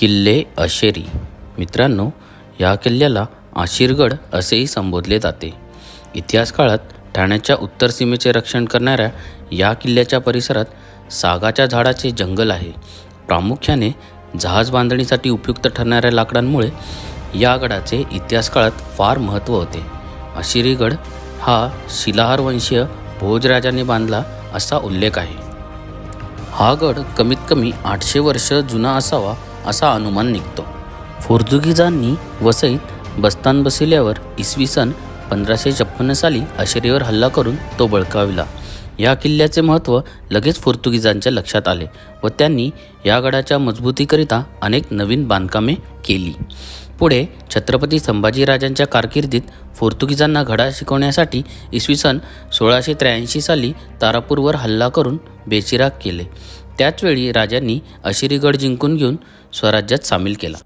किल्ले अशेरी. मित्रांनो या किल्ल्याला आशीरगड असेही संबोधले जाते. इतिहास काळात ठाण्याच्या उत्तर सीमेचे रक्षण करणाऱ्या या किल्ल्याच्या परिसरात सागाच्या झाडाचे जंगल आहे. प्रामुख्याने जहाज बांधणीसाठी उपयुक्त ठरणाऱ्या लाकडांमुळे या गडाचे इतिहास काळात फार महत्त्व होते. अशिरीगड हा शिलाहारवंशीय भोजराजाने बांधला असा उल्लेख आहे. हा गड कमीत कमी आठशे वर्ष जुना असावा असा अनुमान निघतो. पोर्तुगीजांनी वसईत बस्तान बसविल्यावर इसवी सन पंधराशे छप्पन्न साली अशेरीवर हल्ला करून तो बळकाविला. या किल्ल्याचे महत्त्व लगेच पोर्तुगीजांच्या लक्षात आले व त्यांनी या गडाच्या मजबूतीकरिता अनेक नवीन बांधकामे केली. पुढे छत्रपती संभाजीराजांच्या कारकिर्दीत पोर्तुगीजांना घडा शिकवण्यासाठी इसवी सन सोळाशे त्र्याऐंशी साली तारापूरवर हल्ला करून बेचिराग केले. त्याचवेळी राजांनी अशिरीगड जिंकून घेऊन स्वराज्यात सामील केला.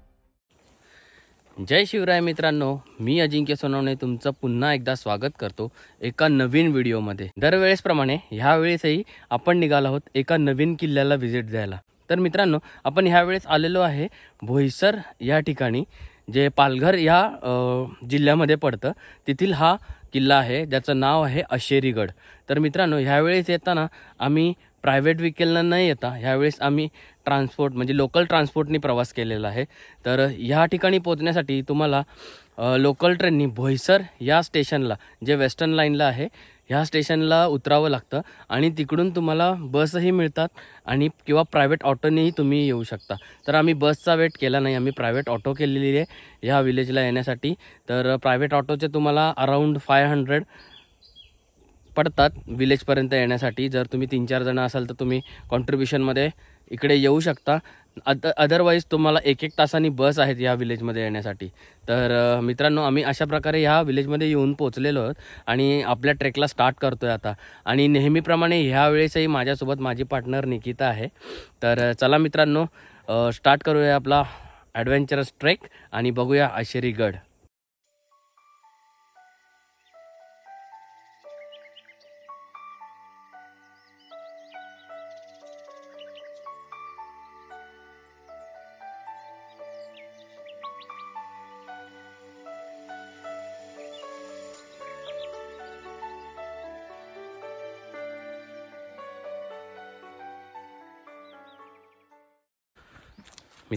जय शिवराय मित्रांनो मी अजिंक्य सोनवणे तुमचं पुन्हा एकदा स्वागत करतो एका नवीन व्हिडिओमध्ये. दरवेळेसप्रमाणे ह्यावेळेसही आपण निघालो आहोत एका नवीन किल्ल्याला व्हिजिट द्यायला. तर मित्रांनो आपण ह्यावेळेस आलेलो आहे भोईसर या ठिकाणी जे पालघर या जिल्ह्यामध्ये पडतं. तिथील हा किल्ला आहे ज्याचं नाव आहे अशेरीगड. तर मित्रांनो ह्यावेळेस येताना आम्ही प्रायव्हेट व्हेकलनं न येता ह्यावेळेस आम्ही ट्रान्सपोर्ट म्हणजे लोकल ट्रान्सपोर्टनी प्रवास केलेला आहे. तर ह्या ठिकाणी पोचण्यासाठी तुम्हाला लोकल ट्रेननी भोईसर या स्टेशनला जे वेस्टर्न लाईनला आहे ह्या स्टेशनला उतरावं लागतं आणि तिकडून तुम्हाला बसही मिळतात आणि किंवा प्रायव्हेट ऑटोनेही तुम्ही येऊ शकता. तर आम्ही बसचा वेट केला नाही आम्ही प्रायव्हेट ऑटो केलेली आहे ह्या विलेजला येण्यासाठी. तर प्रायव्हेट ऑटोचे तुम्हाला अराऊंड फाय हंड्रेड पडतात विलेजपर्यंत येण्यासाठी. जर तुम्ही तीन चार जणं असाल तर तुम्ही कॉन्ट्रीब्युशनमध्ये इकडे येऊ शकता. अद अदरवाईज तुम्हाला एक एक तासांनी बस आहेत या विलेजमध्ये येण्यासाठी. तर मित्रांनो आम्ही अशा प्रकारे ह्या विलेजमध्ये येऊन पोचलेलो आहोत आणि आपल्या ट्रेकला स्टार्ट करतो आहे आता. आणि नेहमीप्रमाणे ह्या वेळेसही माझ्यासोबत माझी पार्टनर निकिता आहे. तर चला मित्रांनो स्टार्ट करूया आपला ॲडव्हेंचरस ट्रेक आणि बघूया आशेरी गड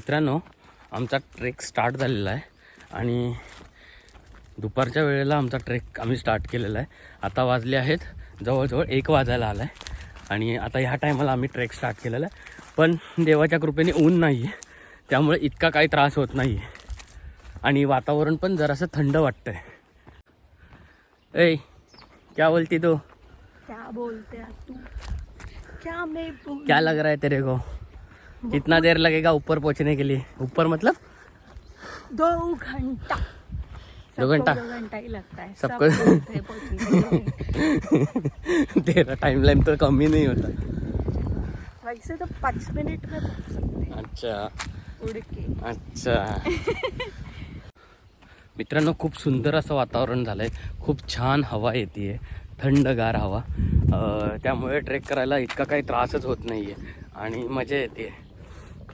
मित्रांनो आमचा ट्रेक स्टार्ट झालेला आहे. आणि दुपारच्या वेळेला आमचा ट्रेक आम्ही स्टार्ट केलेला आहे. आता वाजले आहेत जवळजवळ एक वाजायला आला आहे आणि आता ह्या टायमाला आम्ही ट्रेक स्टार्ट केलेला आहे. पण देवाच्या कृपेने ऊन नाही आहे त्यामुळे इतका काही त्रास होत नाही आहे आणि वातावरण पण जरासं थंड वाटतं आहे ऐ क्या बोलती तू? क्या बोलते तू? क्या मैं क्या लग रहा है तेरे को? कितना देर लगेगा ऊपर पहुंचने के लिए। ऊपर मतलब? दो घंटा। दो घंटा? घंटा ही लगता है। सबको- सब। तेरा टाइम लाइन तो कम ही नहीं होता। वैसे तो पाँच मिनट में पहुंच सकते हैं। अच्छा। उड़ के। अच्छा। मित्रांनो खूप सुंदर असं वातावरण झालं आहे खूप छान हवा येते थंडगार हवा. त्यामुळे ट्रेक करायला इतका काही त्रासच होत नाही आहे आणि मजा येते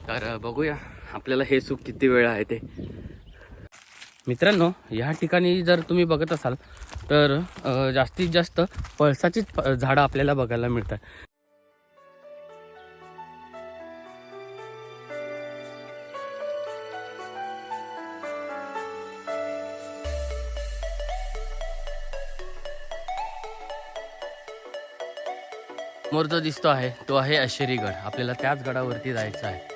तर बघूया आपल्याला हे सुख किती वेळ आहे ते. मित्रांनो या ठिकाणी जर तुम्ही बघत असाल तर जास्तीत जास्त पळसाचीच झाडं आपल्याला बघायला मिळतात. समोर जो दिसतो आहे तो आहे अशेरीगड आपल्याला त्याच गडावरती जायचं आहे.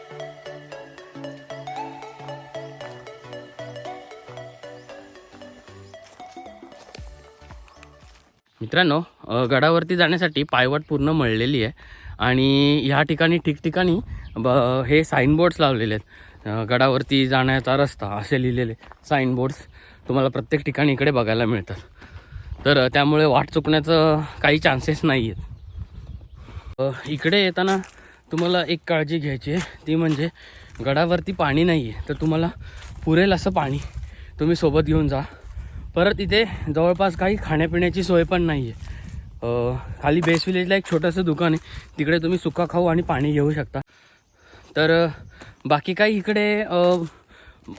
मित्रांनो गडावरती जाण्यासाठी पायवाट पूर्ण मळलेली आहे. आणि ह्या ठिकाणी ठिकठिकाणी ब हे साईनबोर्ड्स लावलेले आहेत. गडावरती जाण्याचा रस्ता असे लिहिलेले साईनबोर्ड्स तुम्हाला प्रत्येक ठिकाणी इकडे बघायला मिळतात. तर त्यामुळे वाट चुकण्याचं काही चान्सेस नाही आहेत इकडे येताना तुम्हाला एक काळजी घ्यायची आहे. ती म्हणजे गडावरती पाणी नाही आहे तर तुम्हाला पुरेल असं पाणी. तुम्ही सोबत घेऊन जा. परत इथे जवळपास काही खाण्यापिण्याची सोय पण नाही आहे खाली बेस विलेजला एक छोटंसं दुकान आहे. तिकडे तुम्ही सुका खाऊ आणि पाणी घेऊ शकता. तर बाकी काही इकडे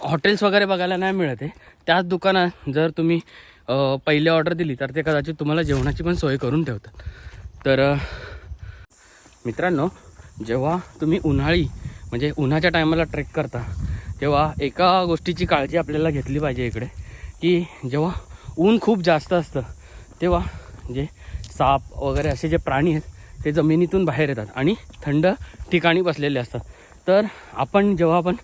हॉटेल्स वगैरे बघायला नाही मिळत आहे. त्याच दुकानात जर तुम्ही पहिले ऑर्डर दिली तर ते कदाचित तुम्हाला जेवणाची पण सोय करून ठेवतात. तर मित्रांनो जेव्हा तुम्ही उन्हाळी म्हणजे उन्हाच्या टायमाला ट्रेक करता तेव्हा एका गोष्टीची काळजी आपल्याला घेतली पाहिजे इकडे. की जेव्हा ऊन खूप जास्त असतं तेव्हा जे साप वगैरे असे जे प्राणी आहेत ते जमिनीतून बाहेर येतात आणि थंड ठिकाणी बसलेले असतात. तर आपण जेव्हा आपण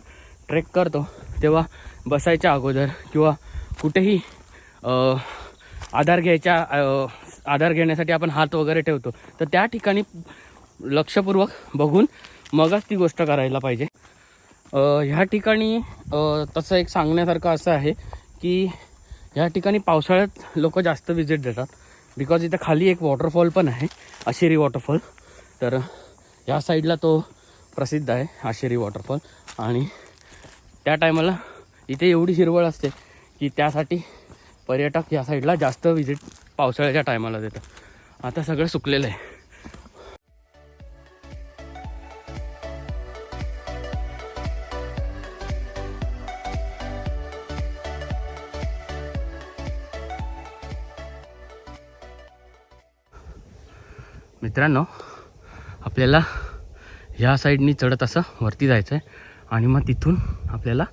ट्रेक करतो तेव्हा बसायच्या अगोदर किंवा कुठेही आधार घ्यायच्या आधार घेण्यासाठी आपण हात वगैरे ठेवतो तर त्या ठिकाणी लक्षपूर्वक बघून मगच ती गोष्ट करायला पाहिजे. ह्या ठिकाणी तसं एक सांगण्यासारखं असं आहे की या ठिकाणी पावसाळ्यात लोक जास्त विजिट देतात. बिकॉज इथं खाली एक वॉटरफॉल पण आहे आशेरी वॉटरफॉल तर ह्या साईडला तो प्रसिद्ध आहे आशेरी वॉटरफॉल आणि त्या टायमाला इथे एवढी हिरवळ असते की त्यासाठी पर्यटक या साईडला जास्त विजिट पावसाळ्याच्या टायमाला देतात. आता सगळं सुकलेलं आहे. मित्रांनो आपल्याला ह्या साईडनी चढत असं वरती जायचं आहे आणि मग तिथून आपल्याला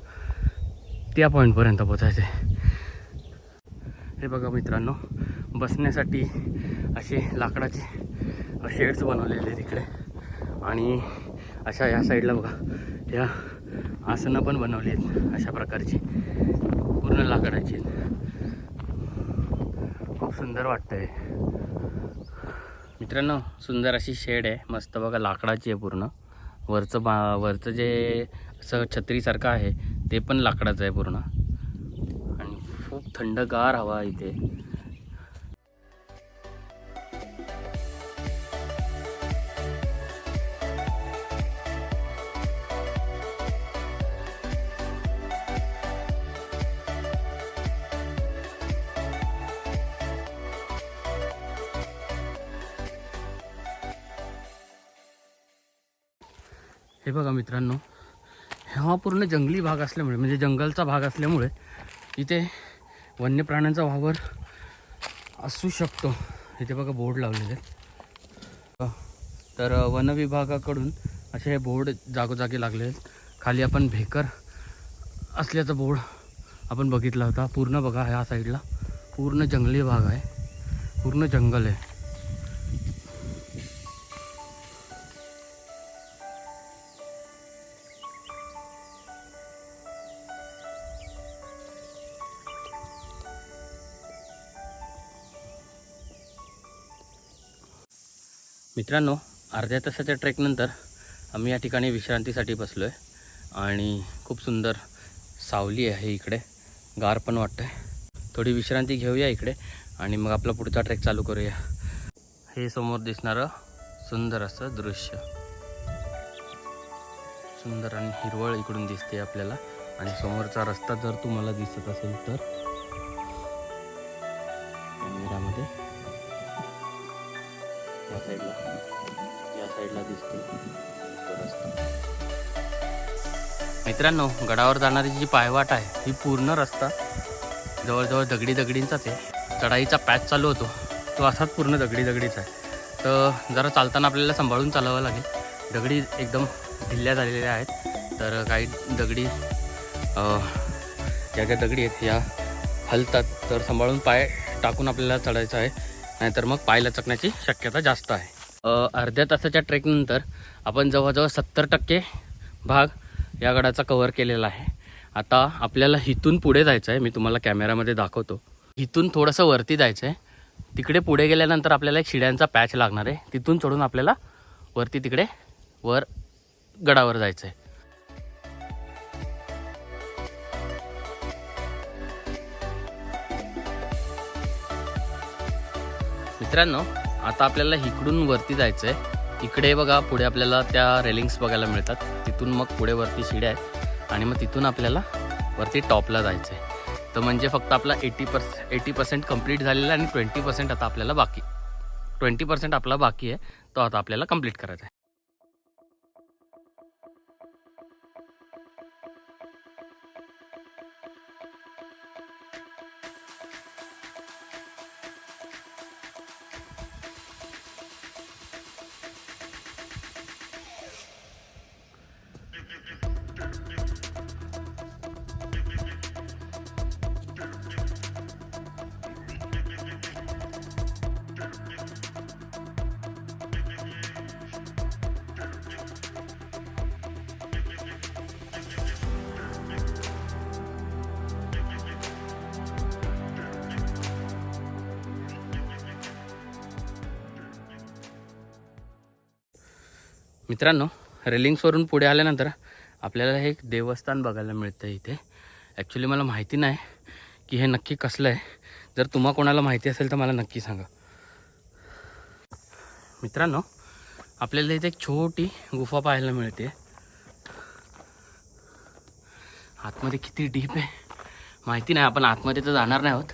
त्या पॉईंटपर्यंत पोचायचं आहे हे बघा मित्रांनो बसण्यासाठी असे लाकडाचे शेड्स बनवलेले आहेत इकडे. आणि अशा ह्या साईडला बघा ह्या आसनं पण बनवली आहेत अशा प्रकारची. पूर्ण लाकडाची आहेत. खूप सुंदर वाटतं आहे मित्रांनो सुंदर अशी शेड आहे. मस्त बघा लाकडाची आहे पूर्ण. वरचं बा वरचं जे असं छत्रीसारखं आहे ते पण लाकडाचं आहे पूर्ण. आणि खूप थंडगार हवा इथे. हे बघा मित्रांनो हा पूर्ण जंगली भाग असल्यामुळे म्हणजे जंगलचा भाग असल्यामुळे इथे वन्य प्राण्यांचा वावर असू शकतो. इथे बघा बोर्ड लावलेले. तर वन विभागाकडून असे हे बोर्ड जागोजागी लागले आहेत. खाली आपण भेकर असल्याचा बोर्ड आपण बघितला होता. पूर्ण बघा ह्या साईडला पूर्ण जंगली भाग आहे. पूर्ण जंगल आहे. मित्रांनो अर्ध्या तासाच्या ट्रेकनंतर आम्ही या ठिकाणी विश्रांतीसाठी बसलो आहे आणि खूप सुंदर सावली आहे इकडे. गार पण वाटतं आहे थोडी विश्रांती घेऊया इकडे आणि मग आपला पुढचा ट्रेक चालू करूया. हे समोर दिसणारं सुंदर असं दृश्य. सुंदर आणि हिरवळ इकडून दिसते आपल्याला आणि समोरचा रस्ता जर तुम्हाला दिसत असेल तर मित्रांनो गडावर जाणारी जी पायवाट आहे ही पूर्ण रस्ता जवळजवळ दगडी दगडींचाच आहे. चढाईचा पॅच चालू होतो. तो असाच पूर्ण दगडी दगडीचा आहे. तर जरा चालताना आपल्याला सांभाळून चालावं लागेल. दगडी एकदम ढिल्ल्या झालेल्या आहेत. तर काही दगडी ज्या ज्या दगडी आहेत या हलतात. तर सांभाळून पाय टाकून आपल्याला चढायचं आहे. नाहीतर मग पाय लचकण्याची शक्यता जास्त आहे. अर्ध्या तासाच्या ट्रेकनंतर आपण जवळजवळ सत्तर टक्के भाग या गडाचा कवर केलेला आहे. आता आपल्याला इथून पुढे जायचं आहे मी तुम्हाला कॅमेरामध्ये दाखवतो. इथून थोडंसं वरती जायचं आहे तिकडे पुढे गेल्यानंतर आपल्याला एक शिड्यांचा पॅच लागणार आहे. तिथून चढून आपल्याला वरती तिकडे वर गडावर जायचं आहे मित्रांनो आता आपल्याला इकडून वरती जायचं आहे इकडे बघा पुढे आपल्याला त्या रेलिंग्स बघायला मिळतात. तिथून मग पुढे वरती शिड्या आहेत. आणि मग तिथून आपल्याला वरती टॉपला जायचं आहे तर म्हणजे फक्त आपला eighty per eighty percent complete झालेला आहे आणि ट्वेंटी पर्सेंट आता आपल्याला बाकी. ट्वेंटी पर्सेंट आपला बाकी आहे. तो आता आपल्याला कंप्लीट करायचा आहे. मित्रांनो रेलिंग्सवरून पुढे आल्यानंतर आपल्याला हे एक देवस्थान बघायला मिळतं इथे. ॲक्च्युली मला माहिती नाही की हे नक्की कसलं आहे. जर तुम्हा कोणाला माहिती असेल तर मला नक्की सांगा. मित्रांनो आपल्याला इथे एक छोटी गुफा पाहायला मिळते. आतमध्ये किती डीप आहे? माहिती नाही आपण आतमध्ये तर जाणार नाही आहोत.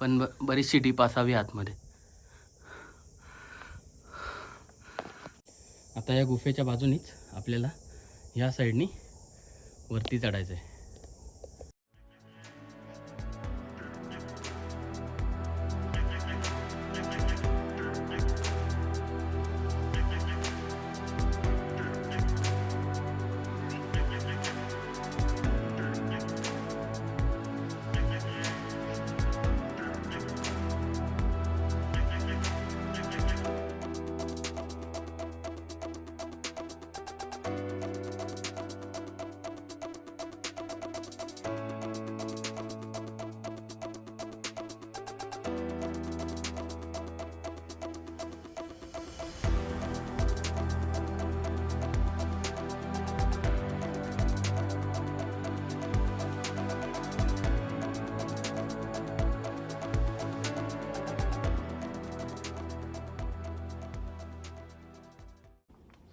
पण ब बरीचशी डीप असावी आतमध्ये. आता या गुफेच्या बाजूनीच आपल्याला ह्या साईडनी वरती चढायचं आहे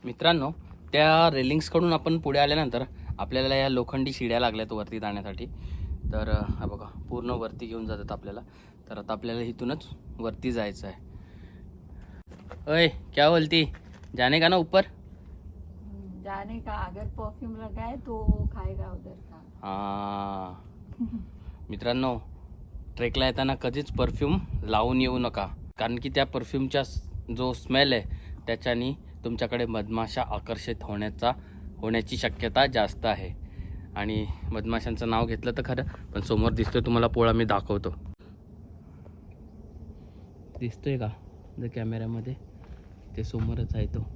मित्रांनो त्या रेलिंग्सकडून आपण पुढे आल्यानंतर आपल्याला या लोखंडी शिड्या लागल्यात वरती जाण्यासाठी. तर हा बघा पूर्ण वरती घेऊन जातात आपल्याला. तर आता आपल्याला इथूनच वरती जायचं आहे. अय क्या बोलती? जाने का ना ऊपर? जाने का? अगर परफ्यूम लगाए तो खाएगा उधर का? हा. मित्रांनो ट्रेकला येताना कधीच परफ्यूम लावून येऊ नका. कारण की त्या परफ्यूमच्या जो स्मेल आहे त्याच्यानी तुमच्याकडे मधमाशा आकर्षित होण्याचा होण्याची शक्यता जास्त आहे. आणि मधमाशांचं नाव घेतलं तर खरं पण समोर दिसतोय तुम्हाला पोळा मी दाखवतो. दिसतोय का? जर कॅमेऱ्यामध्ये ते समोरच आहे तो.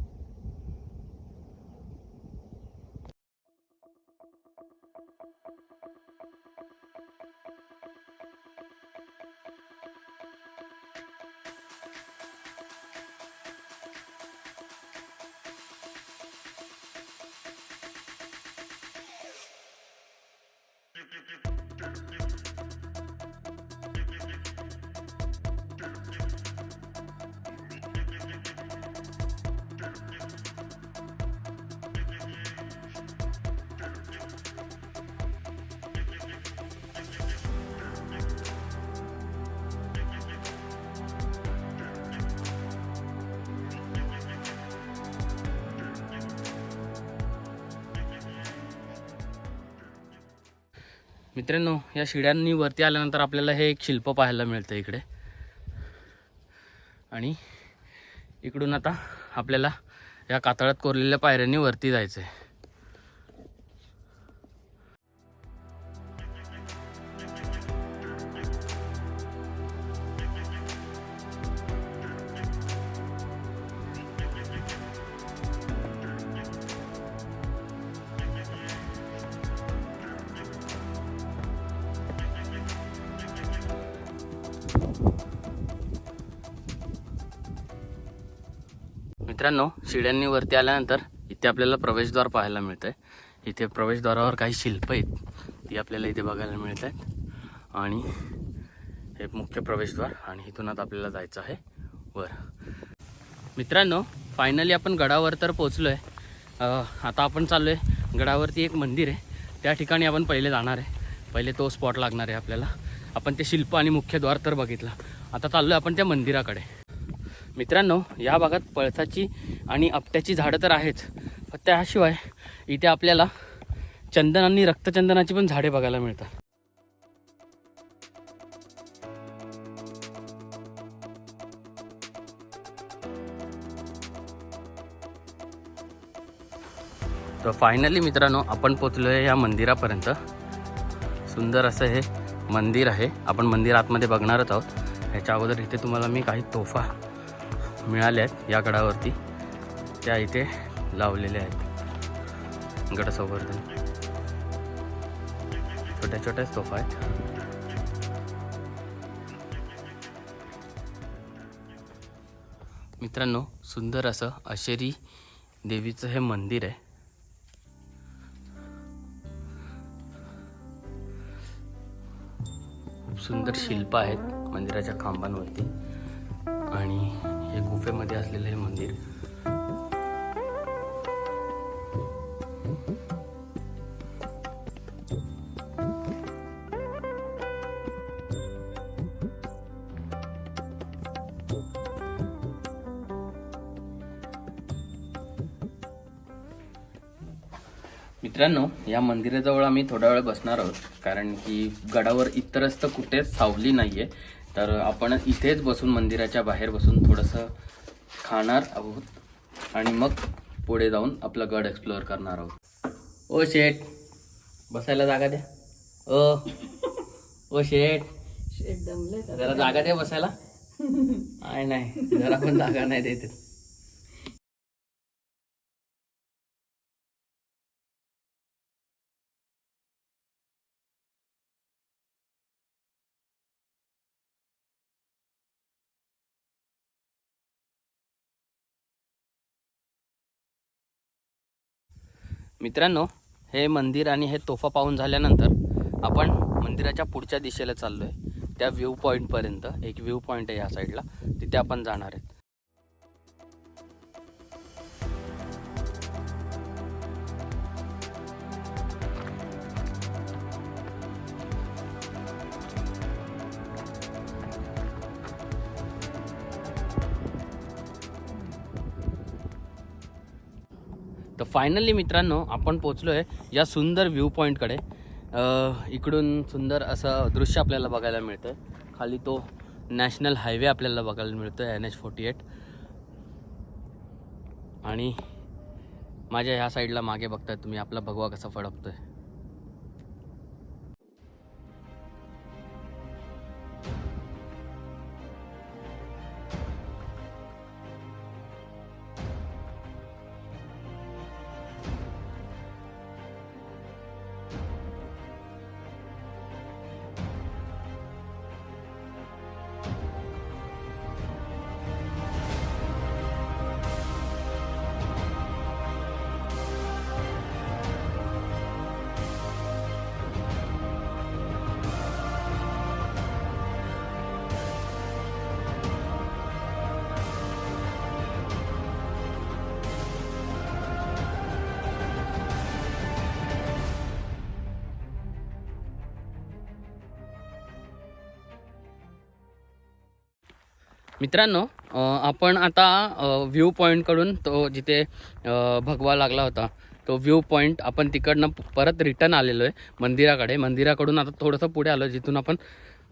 मित्रांनो या शिड्यांनी वरती आल्यानंतर आपल्याला हे एक शिल्प पाहायला मिळतं इकडे. आणि इकडून आता आपल्याला या कातळात कोरलेल्या पायऱ्यांनी वरती जायचं आहे मित्रांनो शिड्यांनी वरती आल्यानंतर इथे आपल्याला प्रवेशद्वार पाहायला मिळतं आहे इथे प्रवेशद्वारावर काही शिल्प आहेत ती आपल्याला इथे बघायला मिळत आहेत आणि हे मुख्य प्रवेशद्वार आणि इथून आता आपल्याला जायचं आहे वर. मित्रांनो फायनली आपण गडावर तर पोचलो आहे आता आपण चाललो आहे गडावरती एक मंदिर आहे. त्या ठिकाणी आपण पहिले जाणार आहे. पहिले तो स्पॉट लागणार आहे आपल्याला. आपण ते शिल्प आणि मुख्य द्वार तर बघितलं. आता चाललो आहे आपण त्या मंदिराकडे. मित्रांनो या भागात पळसाची आणि आपट्याची झाडं तर आहेच पण त्याशिवाय इथे आपल्याला चंदन आणि रक्तचंदनाची पण झाडे बघायला मिळतात. तर फायनली मित्रांनो आपण पोचलो आहे या मंदिरापर्यंत. सुंदर असं हे मंदिर आहे. आपण मंदिर आतमध्ये बघणारच आहोत. ह्याच्या अगोदर इथे तुम्हाला मी काही तोफा मिळाल्या आहेत या गडावरती. त्या इथे लावलेल्या आहेत. गडसंवर्धन. छोट्या छोट्याच तोफा आहेत. मित्रांनो सुंदर असं अशेरी देवीचं हे मंदिर आहे. खूप सुंदर शिल्प आहेत मंदिराच्या खांबांवरती. आणि हे गुफेमध्ये असलेलं हे मंदिर. मित्रांनो या मंदिराजवळ आम्ही थोडा वेळ बसणार आहोत कारण की गडावर इतरस्त कुठेच सावली नाहीये. तर आपण इथेच बसून मंदिराच्या बाहेर बसून थोडंसं खाणार आहोत. आणि मग पुढे जाऊन आपला गड एक्सप्लोअर करणार आहोत. ओ शेठ बसायला जागा द्या. ओ. ओ शेठ तर जरा जागा द्या बसायला. नाही जरा पण जागा नाही देते मित्रांनो हे मंदिर आणि हे तोफा पाहून झाल्यानंतर आपण मंदिराच्या पुढच्या दिशेला चाललो आहे त्या व्ह्यू पॉईंटपर्यंत एक व्ह्यू पॉईंट आहे या साईडला तिथे आपण जाणार आहेत. फायनली मित्रांनो आपण पोचलो आहे या सुंदर व्ह्यू पॉईंटकडे इकडून सुंदर असं दृश्य आपल्याला बघायला मिळतं खाली तो नॅशनल हायवे आपल्याला बघायला मिळतो एन एच फोर्टी एट. आणि माझ्या ह्या साईडला मागे बघताय तुम्ही आपला भगवा कसा फडकतो आहे मित्रांनो आपण आता व्ह्यू पॉईंटकडून तो जिथे भगवा लागला होता तो व्ह्यू पॉईंट आपण तिकडनं परत रिटर्न आलेलो आहे मंदिराकडे. मंदिराकडून आता थोडंसं पुढे आलो जिथून आपण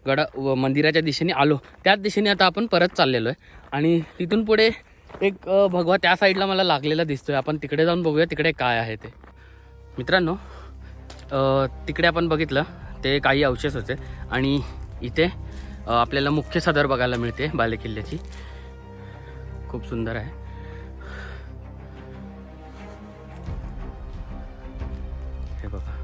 गडा व मंदिराच्या दिशेने आलो. त्याच दिशेने आता आपण परत चाललेलो आहे. आणि तिथून पुढे एक भगवा त्या साईडला मला लागलेला दिसतोय. आपण तिकडे जाऊन बघूया तिकडे काय आहे ते. मित्रांनो तिकडे आपण बघितलं ते काही अवशेष होते. आणि इथे आपल्याला मुख्य सदर बघायला मिळते बालेकिल्ल्याची. खूप सुंदर आहे. हे बघा.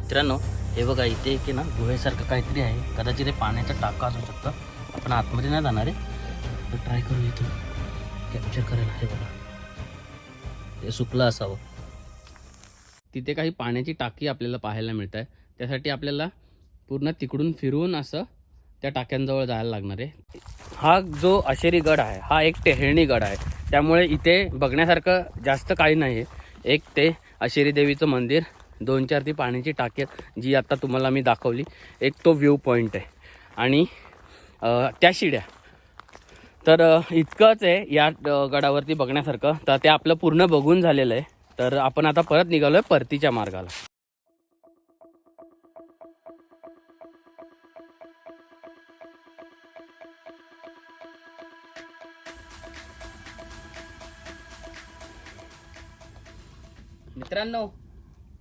मित्रांनो हे बघा इथे एक ना गुहेसारखं काहीतरी आहे. कदाचित हे पाण्याचा टाका असू शकतं. आपण आतमध्ये नाही जाणार आहे. तर ट्राय करू इथून. कॅप्चर करायला हे बघा. ते सुकलं असावं. तिथे काही पाण्याची टाकी आपल्याला पाहायला मिळत आहे त्यासाठी आपल्याला पूर्ण तिकडून फिरून असं त्या टाक्यांजवळ जायला लागणार आहे. हा जो अशेरी गड आहे हा एक टेहळणी गड आहे. त्यामुळे इथे बघण्यासारखं जास्त काही नाही आहे एक ते अशेरी देवीचं मंदिर दोन चार ती पाण्याची टाकी आहेत, जी आता तुम्हाला मी दाखवली. एक तो व्ह्यू पॉईंट आहे. आणि त्या शिड्या. तर इतकंच आहे या गडावरती बघण्यासारखं. तर ते आपलं पूर्ण बघून झालेलं आहे. तर आपण आता परत निघालो आहे परतीच्या मार्गाला. मित्रांनो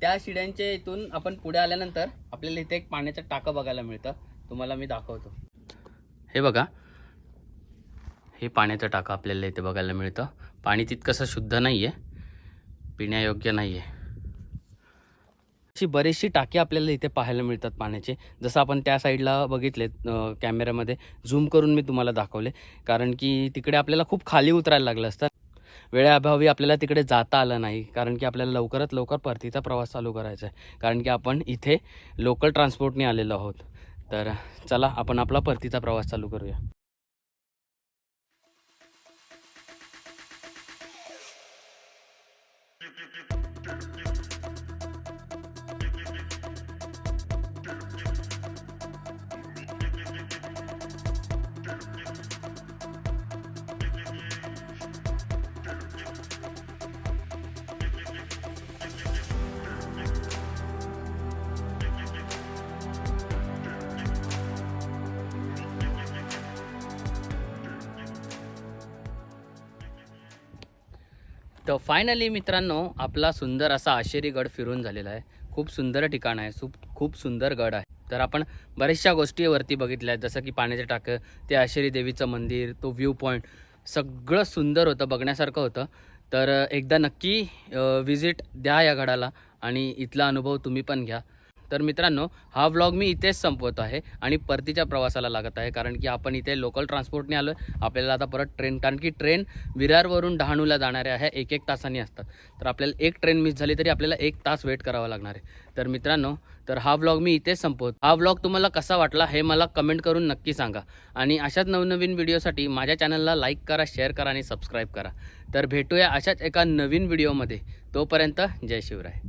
त्या शिड्यांच्या इथून आपण पुढे आल्यानंतर आपल्याला इथे एक पाण्याचं टाकं बघायला मिळतं. तुम्हाला मी दाखवतो. हे बघा. हे पाण्याचं टाकं आपल्याला इथे बघायला मिळतं. पाणी तितकंसं शुद्ध नाही आहे पिण्यायोग्य नाही आहे अशी बरीचशी टाकी आपल्याला इथे पाहायला मिळतात पाण्याचे. जसं आपण त्या साईडला बघितले कॅमेऱ्यामध्ये झूम करून मी तुम्हाला दाखवले. कारण की तिकडे आपल्याला खूप खाली उतरायला लागलं असतं. वेळेअभावी आपल्याला तिकडे जाता आलं नाही. कारण की आपल्याला लवकरात लवकर परतीचा प्रवास चालू करायचा आहे. कारण की आपण इथे लोकल ट्रान्सपोर्टने आलेलो आहोत. तर चला आपण आपला परतीचा प्रवास चालू करूया. तर फायनली मित्रांनो आपला सुंदर असा आशेरी गड फिरून झालेला आहे. खूप सुंदर ठिकाण आहे खूप खूप सुंदर गड आहे. तर आपण बऱ्याचशा गोष्टीवरती बघितल्या आहेत जसं की पाण्याचे टाकं ते आशेरी देवीचं मंदिर तो व्ह्यू पॉईंट सगळं सुंदर होतं बघण्यासारखं होतं. तर एकदा नक्की विजिट द्या या गडाला आणि इथला अनुभव तुम्ही पण घ्या. तर मित्रांनो हा व्लॉग मी इथेच संपवतो आहे आणि परतीच्या प्रवासाला लागत आहे कारण की आपण इथे लोकल ट्रान्सपोर्टने आलो आपल्याला आता परत ट्रेन कारण की ट्रेन विरारवरून डहाणूला जाणाऱ्या आहे एक एक तासांनी असतात. तर आपल्याला एक ट्रेन मिस झाली तरी आपल्याला एक तास वेट करावा लागणार आहे. तर मित्रांनो तर हा व्लॉग मी इथेच संपवतो. हा व्लॉग तुम्हाला कसा वाटला हे मला कमेंट करून नक्की सांगा. आणि अशाच नवनवीन व्हिडिओसाठी माझ्या चॅनलला लाईक करा शेअर करा आणि सबस्क्राईब करा. तर भेटूया अशाच एका नवीन व्हिडिओमध्ये तोपर्यंत जय शिवराय.